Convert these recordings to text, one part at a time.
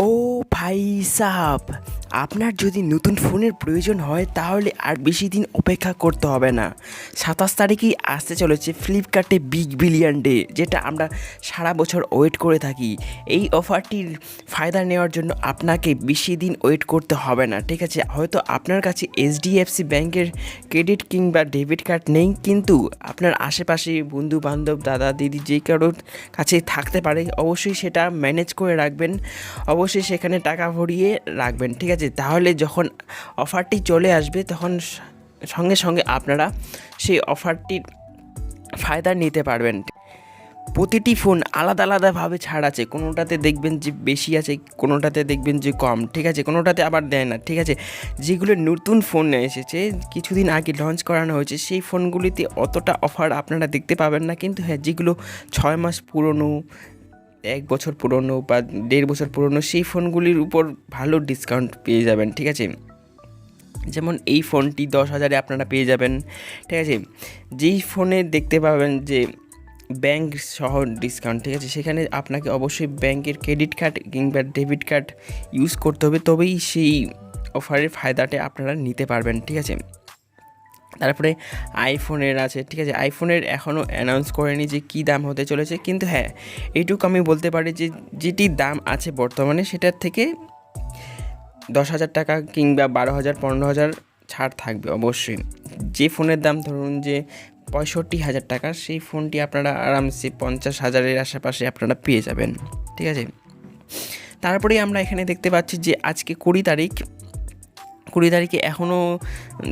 ও ভাই সাহাব আপনার যদি নতুন ফোনের প্রয়োজন হয়, তাহলে আর বেশি দিন অপেক্ষা করতে হবে না। সাতাশ তারিখেই আসতে চলেছে ফ্লিপকার্টে বিগ বিলিয়ন ডে যেটা আমরা সারা বছর ওয়েট করে থাকি। এই অফারটির ফায়দা নেওয়ার জন্য আপনাকে বেশি দিন ওয়েট করতে হবে না, ঠিক আছে? হয়তো আপনার কাছে এইচডিএফসি ব্যাংকের ক্রেডিট কিংবা ডেবিট কার্ড নেই, কিন্তু আপনার আশেপাশে বন্ধু বান্ধব দাদা, দিদি যে কারোর কাছে থাকতে পারে, অবশ্যই সেটা ম্যানেজ করে রাখবেন। অবশ্যই সেখানে টাকা ভরিয়ে রাখবেন, ঠিক আছে? তাহলে যখন অফারটি চলে আসবে, তখন সঙ্গে সঙ্গে আপনারা সেই অফারটির ফায়দা নিতে পারবেন। প্রতিটি ফোন আলাদা আলাদাভাবে ছাড় আছে। কোনোটাতে দেখবেন যে বেশি আছে, কোনোটাতে দেখবেন যে কম। ঠিক আছে? কোনোটাতে আবার দেয় না। ঠিক আছে? যেগুলো নতুন ফোন এসেছে, কিছুদিন আগে লঞ্চ করানো হয়েছে, সেই ফোনগুলিতে অতটা অফার আপনারা দেখতে পাবেন না। কিন্তু হ্যাঁ যেগুলো ছয় মাস পুরনো এক বছর পুরনো বা দেড় বছর পুরনো সেই ফোনগুলির উপর ভালো ডিসকাউন্ট পেয়ে যাবেন, ঠিক আছে? যেমন এই ফোনটি দশ হাজারে আপনারা পেয়ে যাবেন, ঠিক আছে? যেই ফোনে দেখতে পাবেন যে ব্যাংক সহ ডিসকাউন্ট ঠিক আছে? সেখানে আপনাকে অবশ্যই ব্যাংকের ক্রেডিট কার্ড কিংবা ডেবিট কার্ড ইউজ করতে হবে। তবেই সেই অফারের ফায়দাটা আপনারা নিতে পারবেন, ঠিক আছে? তারপরে আইফোনের আছে, ঠিক আছে? আইফোনের এখনও অ্যানাউন্স করেনি যে কী দাম হতে চলেছে, কিন্তু হ্যাঁ এইটুকু আমি বলতে পারি যে যেটি দাম আছে বর্তমানে সেটার থেকে দশ হাজার টাকা কিংবা বারো হাজার, পনেরো হাজার ছাড় থাকবে অবশ্যই। যে ফোনের দাম ধরুন যে পঁয়ষট্টি হাজার টাকা, সেই ফোনটি আপনারা আরামসে পঞ্চাশ হাজারের আশেপাশে আপনারা পেয়ে যাবেন, ঠিক আছে? তারপরে আমরা এখানে দেখতে পাচ্ছি যে আজকে কুড়ি তারিখ কুড়ি তারিখে এখনও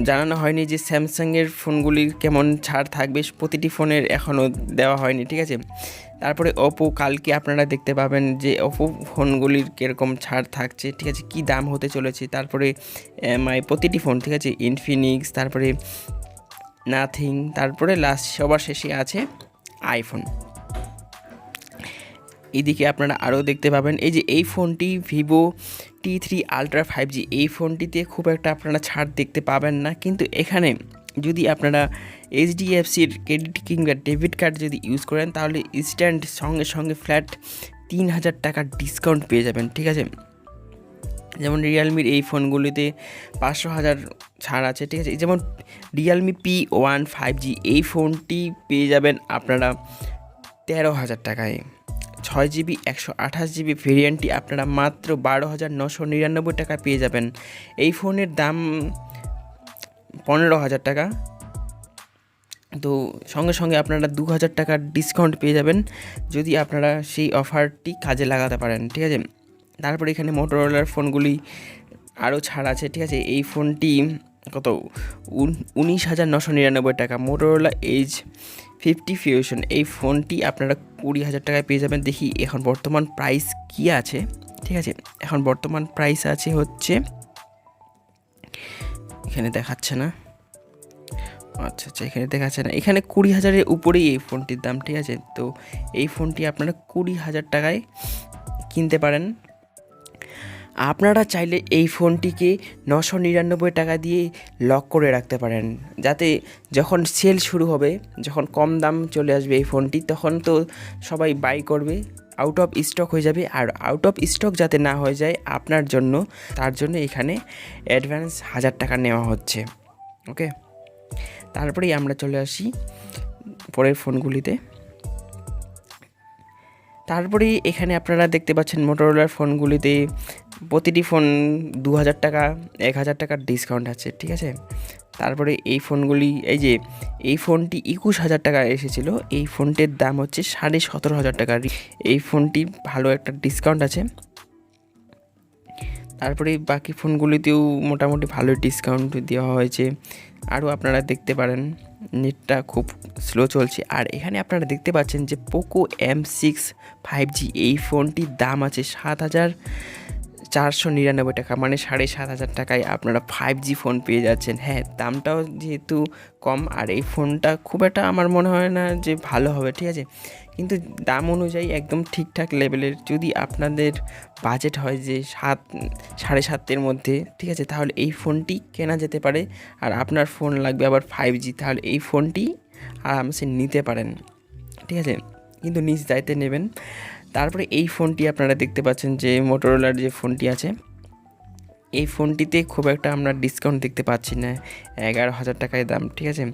জানানো হয়নি যে স্যামসাংয়ের ফোনগুলির কেমন ছাড় থাকবে, প্রতিটি ফোনের এখনও দেওয়া হয়নি, ঠিক আছে? তারপরে ওপো কালকে আপনারা দেখতে পাবেন যে ওপো ফোনগুলির কীরকম ছাড় থাকছে, ঠিক আছে? কী দাম হতে চলেছে? তারপরে এমআই প্রতিটি ফোন, ঠিক আছে? ইনফিনিক্স তারপরে নাথিং তারপরে লাস্ট সবার শেষে আছে আইফোন এদিকে আপনারা আরও দেখতে পাবেন, এই যে এই ফোনটি Vivo T three ultra five G এই ফোনটিতে খুব একটা আপনারা ছাড় দেখতে পাবেন না। কিন্তু এখানে যদি আপনারা এইচডিএফসির ক্রেডিট কিংবা ডেবিট কার্ড যদি ইউজ করেন, তাহলে ইনস্ট্যান্ট সঙ্গে সঙ্গে ফ্ল্যাট তিন হাজার টাকার ডিসকাউন্ট পেয়ে যাবেন, ঠিক আছে? যেমন রিয়েলমির এই ফোনগুলিতে পাঁচশো হাজার ছাড় আছে, ঠিক আছে? যেমন Realme P one five G এই ফোনটি পেয়ে যাবেন আপনারা তেরো হাজার টাকায়। ছয় জিবি, একশো আঠাশ জিবি ভেরিয়েন্টটি আপনারা মাত্র বারো হাজার নশো নিরানব্বই টাকা পেয়ে যাবেন। এই ফোনের দাম পনেরো হাজার টাকা। তো সঙ্গে সঙ্গে আপনারা দু হাজার টাকার ডিসকাউন্ট পেয়ে যাবেন, যদি আপনারা সেই অফারটি কাজে লাগাতে পারেন, ঠিক আছে? তারপরে এখানে মোটোরোলার ফোনগুলি আরও ছাড় আছে, ঠিক আছে? এই ফোনটি কত? উন- উনিশ হাজার নশো নিরানব্বই টাকা। মোটোরোলা এইচ ফিফটি ফিউশন এই ফোনটি আপনারা কুড়ি হাজার টাকায় পেয়ে যাবেন। দেখি এখন বর্তমান প্রাইস কী আছে। ঠিক আছে, এখন বর্তমান প্রাইস আছে হচ্ছে, এখানে দেখাচ্ছে না। আচ্ছা আচ্ছা এখানে দেখাচ্ছে না। এখানে কুড়ি হাজারের উপরেই এই ফোনটির দাম, ঠিক আছে? তো এই ফোনটি আপনারা কুড়ি হাজার টাকায় কিনতে পারেন। আপনারা চাইলে এই ফোনটিকে নশো নিরানব্বই টাকা দিয়ে লক করে রাখতে পারেন। যাতে যখন সেল শুরু হবে, যখন কম দাম চলে আসবে এই ফোনটি, তখন তো সবাই বাই করবে আউট অফ স্টক হয়ে যাবে। আর আউট অফ স্টক যাতে না হয়ে যায় আপনার জন্য, তার জন্য এখানে অ্যাডভান্স হাজার টাকা নেওয়া হচ্ছে। ওকে তারপরেই আমরা চলে আসি পরের ফোনগুলিতে। তারপরে এখানে আপনারা দেখতে পাচ্ছেন মোটোরোলার ফোনগুলিতে প্রতিটি ফোন দু হাজার টাকা এক হাজার টাকার ডিসকাউন্ট আছে, ঠিক আছে? তারপরে এই ফোনগুলি, এই যে, এই ফোনটি একুশ হাজার টাকা এসেছিল, এই ফোনটির দাম হচ্ছে সাড়ে সতেরো হাজার টাকা। এই ফোনটি ভালো একটা ডিসকাউন্ট আছে। তারপরে বাকি ফোনগুলিতেও মোটামুটি ভালো ডিসকাউন্ট দেওয়া হয়েছে। আরও আপনারা দেখতে পারেন, নেটটা খুব স্লো চলছে। আর এখানে আপনারা দেখতে পাচ্ছেন যে Poco M six five G এই ফোনটির দাম আছে সাত হাজার চারশো নিরানব্বই টাকা মানে সাড়ে সাত হাজার টাকায় আপনারা ফাইভ জি ফোন পেয়ে যাচ্ছেন। হ্যাঁ দামটাও যেহেতু কম, আর এই ফোনটা খুব একটা আমার মনে হয় না যে ভালো হবে, ঠিক আছে? কিন্তু দাম অনুযায়ী একদম ঠিকঠাক লেভেলের যদি আপনাদের বাজেট হয় যে সাত, সাড়ে সাতের মধ্যে, ঠিক আছে? তাহলে এই ফোনটি কেনা যেতে পারে। আর আপনার ফোন লাগবে আবার ফাইভ জি তাহলে এই ফোনটি আরামসে নিতে পারেন। ঠিক আছে? কিন্তু নিজ দায়িত্বে নেবেন। তারপরে এই ফোনটি আপনারা দেখতে পাচ্ছেন যে মোটোরোলার যে ফোনটি আছে, এই ফোনটিতে খুব একটা আমরা ডিসকাউন্ট দেখতে পাচ্ছি না। এগারো হাজার টাকায় দাম, ঠিক আছে?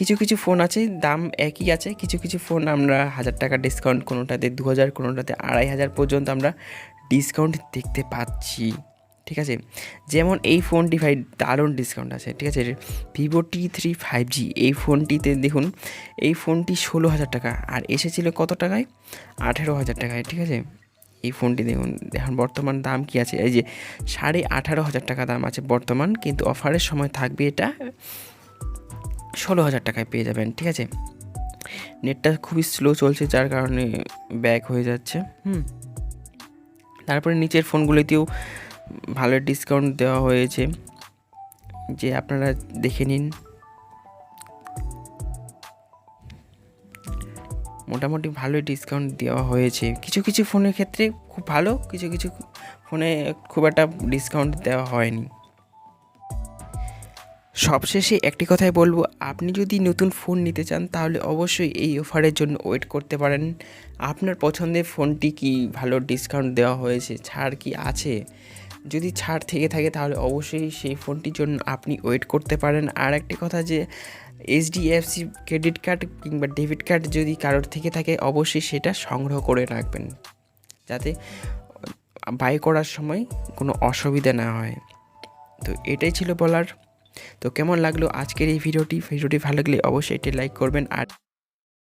কিছু কিছু ফোন আছে, দাম একই আছে। কিছু কিছু ফোন আমরা হাজার টাকা ডিসকাউন্ট কোনোটাতে দু হাজার কোনোটাতে, আড়াই হাজার পর্যন্ত আমরা ডিসকাউন্ট দেখতে পাচ্ছি। ঠিক আছে? যেমন এই ফোনটি ভাই দারুণ ডিসকাউন্ট আছে। ঠিক আছে? Vivo T three five G এই ফোনটিতে দেখুন, এই ফোনটি ষোলো হাজার টাকা, আর এসেছিল কত টাকায়? আঠেরো হাজার টাকায়। ঠিক আছে? এই ফোনটি দেখুন, এখন বর্তমান দাম কি আছে? এই যে সাড়ে আঠারো হাজার টাকা দাম আছে বর্তমান, কিন্তু অফারের সময় থাকবে এটা ষোলো হাজার টাকায় পেয়ে যাবেন, ঠিক আছে? নেটটা খুবই স্লো চলছে, যার কারণে ব্যাক হয়ে যাচ্ছে। হুম। তারপরে নিচের ফোনগুলিতেও ভালো ডিসকাউন্ট দেওয়া হয়েছে। যে আপনারা দেখে নিন। মোটামুটি ভালোই ডিসকাউন্ট দেওয়া হয়েছে। কিছু কিছু ফোনের ক্ষেত্রে খুব ভালো, কিছু কিছু ফোনে খুব একটা ডিসকাউন্ট দেওয়া হয়নি। সবশেষে একটি কথাই বলব, আপনি যদি নতুন ফোন নিতে চান, তাহলে অবশ্যই এই অফারের জন্য ওয়েট করতে পারেন। আপনার পছন্দের ফোনটি কি ভালো ডিসকাউন্ট দেওয়া হয়েছে, ছাড় কি আছে? যদি ছাড় থেকে থাকে, তাহলে অবশ্যই সেই ফোনটির জন্য আপনি ওয়েট করতে পারেন। আর একটি কথা যে এইচডিএফসি ক্রেডিট কার্ড কিংবা ডেবিট কার্ড যদি কারোর থেকে থাকে, অবশ্যই সেটা সংগ্রহ করে রাখবেন। যাতে বাই করার সময় কোনো অসুবিধা না হয়। তো এটাই ছিল বলার। তো কেমন লাগল আজকের এই ভিডিওটি? ভিডিওটি ভালো লাগলে অবশ্যই এটি লাইক করবেন আর